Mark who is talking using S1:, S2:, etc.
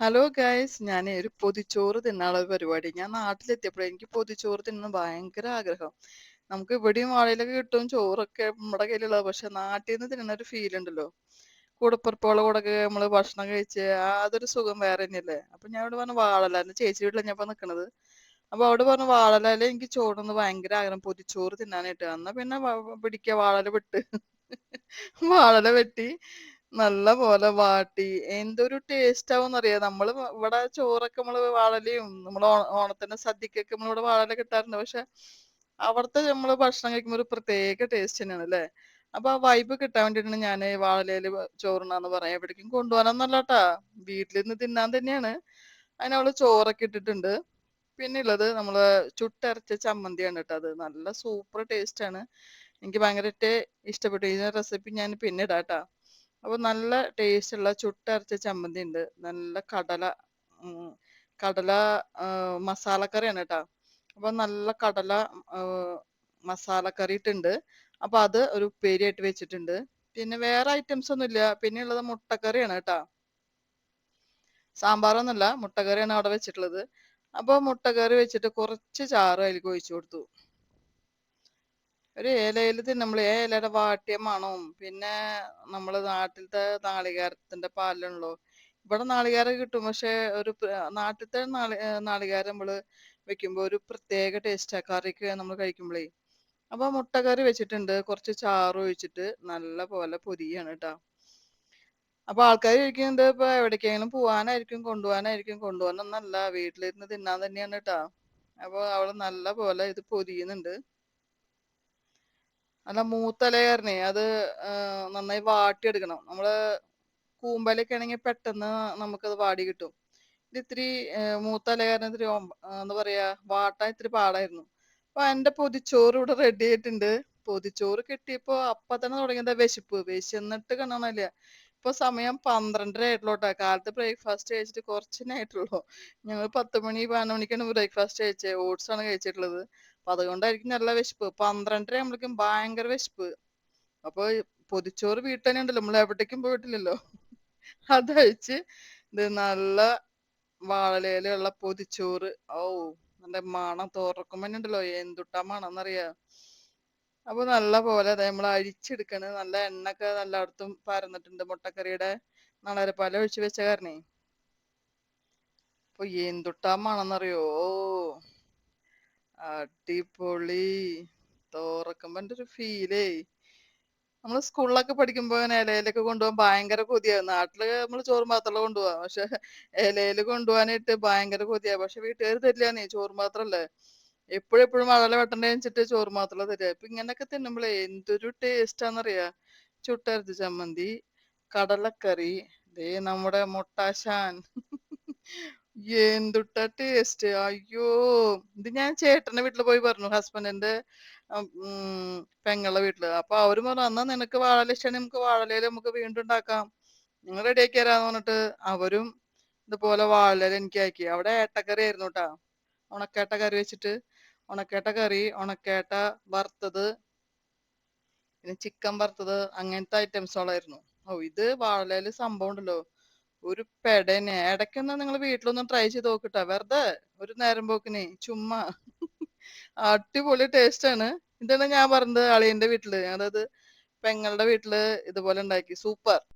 S1: Hello guys ഞാൻ ഒരു പൊതിച്ചോറ് തിന്നാനുള്ള പരിപാടി. ഞാൻ നാട്ടിലെത്തിയപ്പോഴേ എനിക്ക് പൊതിച്ചോറ് തിന്നണം ഭയങ്കര ആഗ്രഹം. നമുക്ക് ഇവിടെയും വാഴയിലൊക്കെ കിട്ടും ചോറൊക്കെ നമ്മുടെ കയ്യിലുള്ളത്. പക്ഷെ നാട്ടിൽ നിന്ന് തിന്നുന്ന ഒരു ഫീൽ ഉണ്ടല്ലോ. കൂടപ്പുറപ്പുള്ള കൂടെ നമ്മൾ ഭക്ഷണം കഴിച്ച് അതൊരു സുഖം വേറെ തന്നെയല്ലേ? അപ്പൊ ഞാൻ ഇവിടെ പറഞ്ഞു വാഴല എന്റെ ചേച്ചി വീട്ടിലാണ് ഞാൻ ഇപ്പൊ നിക്കണത്. അപ്പൊ അവിടെ പറഞ്ഞു വാഴല എനിക്ക് ചോറുന്ന് ഭയങ്കര ആഗ്രഹം. പൊതിച്ചോറ് തിന്നാനായിട്ട്. എന്നാ പിന്നെ പിടിക്കുക പിടിക്ക വാഴല വിട്ട്. വാഴല വെട്ടി. നല്ല പോലെ വാട്ടി. എന്തൊരു ടേസ്റ്റ് ആവുമെന്നറിയാം? നമ്മൾ ഇവിടെ ചോറൊക്കെ നമ്മൾ വാഴലയും നമ്മൾ ഓ- ഓണത്തിന് സദ്യക്കൊക്കെ നമ്മളിവിടെ വാഴല കിട്ടാറുണ്ട്. പക്ഷെ അവിടുത്തെ നമ്മൾ ഭക്ഷണം കഴിക്കുമ്പോൾ ഒരു പ്രത്യേക ടേസ്റ്റ് തന്നെയാണ് അല്ലേ? അപ്പൊ ആ വൈബ് കിട്ടാൻ വേണ്ടിയിട്ടാണ് ഞാൻ വാഴലയിൽ ചോറുണ്ണാന്ന് പറയാം. എവിടേക്കും കൊണ്ടുപോകാനൊന്നല്ലാട്ടാ. നിന്ന് തിന്നാൻ തന്നെയാണ്. അതിനവൾ ചോറൊക്കെ ഇട്ടിട്ടുണ്ട്. പിന്നെ ഉള്ളത് നമ്മൾ ചുട്ടരച്ച ചമ്മന്തിയാണ് കേട്ടോ അത്. നല്ല സൂപ്പർ ടേസ്റ്റ് ആണ്. എനിക്ക് ഭയങ്കരമായിട്ട് ഇഷ്ടപ്പെട്ടു. ഈ റെസിപ്പി ഞാൻ പിന്നെ ഇടാം ട്ടാ അപ്പൊ നല്ല ടേസ്റ്റ് ഉള്ള ചുട്ടരച്ച ചമ്മന്തി ഉണ്ട് നല്ല കടല കടല മസാല മസാലക്കറിയാണ് കേട്ടോ അപ്പൊ നല്ല കടല മസാല മസാലക്കറി ഇട്ടുണ്ട് അപ്പൊ അത് ഒരു ഉപ്പേരിയായിട്ട് വെച്ചിട്ടുണ്ട്. പിന്നെ വേറെ ഐറ്റംസ് ഒന്നും ഇല്ല. പിന്നെ ഉള്ളത് മുട്ടക്കറിയാണ് കേട്ടോ സാമ്പാറൊന്നുമല്ല മുട്ടക്കറിയാണ് അവിടെ വെച്ചിട്ടുള്ളത്. അപ്പൊ മുട്ടക്കറി വെച്ചിട്ട് കുറച്ച് ചാറ് അതിലേക്ക് ഒഴിച്ചു കൊടുത്തു. ഒരു ഇലയിൽ നമ്മൾ ഏലയുടെ വാട്ടിയ മണവും പിന്നെ നമ്മൾ നാട്ടിലത്തെ നാളികേരത്തിന്റെ പാലാണല്ലോ ഇവിടെ നാളികേരം കിട്ടും. പക്ഷെ ഒരു നാട്ടിലത്തെ നാളി നാളികേരം നമ്മൾ വെക്കുമ്പോ ഒരു പ്രത്യേക ടേസ്റ്റാ. കറിക്ക് നമ്മൾ കഴിക്കുമ്പളേ. അപ്പൊ മുട്ടക്കറി വെച്ചിട്ടുണ്ട്. കുറച്ച് ചാറ് ഒഴിച്ചിട്ട് നല്ല പോലെ പൊരിയാണ് കേട്ടോ അപ്പൊ ആൾക്കാർ ചോദിക്കുന്നുണ്ട് ഇപ്പൊ എവിടേക്കെങ്കിലും പോവാനായിരിക്കും കൊണ്ടുപോകാനായിരിക്കും കൊണ്ടുപോകാനൊന്നല്ല വീട്ടിലിരുന്ന് തിന്നാൻ തന്നെയാണ് കേട്ടോ അപ്പൊ അവൾ നല്ല പോലെ ഇത് പൊരിയുന്നുണ്ട്. നല്ല മൂത്ത ലെയറിനെ അത് നന്നായി വാട്ടിയെടുക്കണം. നമ്മൾ കൂമ്പലൊക്കെ ആണെങ്കിൽ പെട്ടെന്ന് നമുക്കത് വാടി കിട്ടും. ഇത് ഇത്തിരി മൂത്ത ലെയറിന് ഇത്തിരി എന്താ പറയാ വാട്ടാൻ ഇത്തിരി പാടായിരുന്നു. അപ്പൊ എന്റെ പൊതിച്ചോറ് ഇവിടെ റെഡി ആയിട്ടുണ്ട്. പൊതിച്ചോറ് കിട്ടിയപ്പോ അപ്പൊ തന്നെ തുടങ്ങിയത് വിശപ്പ്. വിശന്നിട്ട് കാണാനില്ല ഇപ്പൊ സമയം പന്ത്രണ്ടര ആയിട്ടുള്ളൂട്ടാ. കാലത്ത് ബ്രേക്ക്ഫാസ്റ്റ് കഴിച്ചിട്ട് കുറച്ചിനായിട്ടുള്ളൂ ഞങ്ങൾ പത്ത് മണി പതിനൊന്ന് മണിക്കാണ് ബ്രേക്ക്ഫാസ്റ്റ് കഴിച്ചത്. ഓട്സ് ആണ് കഴിച്ചിട്ടുള്ളത്. അപ്പൊ അതുകൊണ്ടായിരിക്കും നല്ല വിശപ്പ്. പന്ത്രണ്ടര ആകുമ്പോഴേക്കും ഭയങ്കര വിശപ്പ്. അപ്പൊ പൊതിച്ചോറ് വീട്ടിൽ തന്നെ ഉണ്ടല്ലോ നമ്മൾ എവിടേക്കും പോയിട്ടില്ലല്ലോ. അത് കഴിച്ച് ഇത് നല്ല വാഴയിലുള്ള പൊതിച്ചോറ്. ഔ നല്ല മണം തുറക്കുമ്പോ ഉണ്ടല്ലോ എന്തുട്ടാ എന്നറിയാ അപ്പൊ നല്ല പോലെ അതെ നമ്മൾ അരിച്ചെടുക്കണ്. നല്ല എണ്ണൊക്കെ എല്ലായിടത്തും പരന്നിട്ടുണ്ട്. മുട്ടക്കറിയുടെ നളരപ്പാല ഒഴിച്ചു വെച്ച കാരണേ. അപ്പൊ എന്തുട്ടാ മണം എന്നറിയോ ഓ അടിപൊളി. തോറക്കുമ്പോ എന്റെ ഒരു ഫീലേ നമ്മൾ സ്കൂളിലൊക്കെ പഠിക്കുമ്പോ ഇങ്ങനെ ഇലയിലൊക്കെ കൊണ്ടുപോകാൻ ഭയങ്കര കൊതിയാണ് നാട്ടിൽ നമ്മൾ ചോറ് പാത്രമല്ല കൊണ്ടുപോവാ. പക്ഷെ ഇലയിൽ കൊണ്ടുപോകാനായിട്ട് ഭയങ്കര കൊതിയാ. പക്ഷെ വീട്ടുകാർ തരില്ലാന്നേ ചോറ് മാത്രല്ലേ. എപ്പോഴും എപ്പോഴും വെട്ടണ്ട വെച്ചിട്ട് ചോറ് മാത്രമല്ല തരിക. ഇപ്പൊ ഇങ്ങനൊക്കെ തിന്നുമ്പളേ എന്തൊരു ടേസ്റ്റാന്നറിയാ ചുട്ടരച്ച ചമ്മന്തി കടലക്കറി ദേ നമ്മുടെ മുട്ടാശാൻ. എന്തുട്ട ടേസ്റ്റ് അയ്യോ ഇത് ഞാൻ ചേട്ടന്റെ വീട്ടിൽ പോയി പറഞ്ഞു. ഹസ്ബൻഡിന്റെ ഉം, പെങ്ങളെ വീട്ടിൽ. അപ്പൊ അവർ പറഞ്ഞു അന്നാ നിനക്ക് വാഴല ഇഷ്ടമാണ് നമുക്ക് വാഴലയിൽ നമുക്ക് വീണ്ടും ഉണ്ടാക്കാം. നിങ്ങൾ റെഡിയാക്കി തരാന്ന് പറഞ്ഞിട്ട് അവരും ഇതുപോലെ വാഴല എനിക്ക് ആക്കി. അവിടെ ഏട്ടക്കറി ആയിരുന്നു കേട്ടാ ഉണക്കേട്ട കറി വെച്ചിട്ട് ഉണക്കേട്ട കറി ഉണക്കേട്ട വറുത്തത് പിന്നെ ചിക്കൻ വറുത്തത് അങ്ങനത്തെ ഐറ്റംസുകളായിരുന്നു ഓ ഇത് വാഴലയിൽ സംഭവം ഉണ്ടല്ലോ. ഒരു പെടനെ. ഇടയ്ക്കൊന്ന് നിങ്ങൾ വീട്ടിലൊന്നും ട്രൈ ചെയ്ത് നോക്കിട്ടാ. വെറുതെ ഒരു നേരം പോക്കിനെ. ചുമ്മാ. അടിപൊളി ടേസ്റ്റ് ആണ്. ഇതാണ് ഞാൻ പറഞ്ഞത് അളിയന്റെ വീട്ടിൽ. അതായത് പെങ്ങളുടെ വീട്ടിൽ ഇതുപോലെ ഉണ്ടാക്കി. സൂപ്പർ.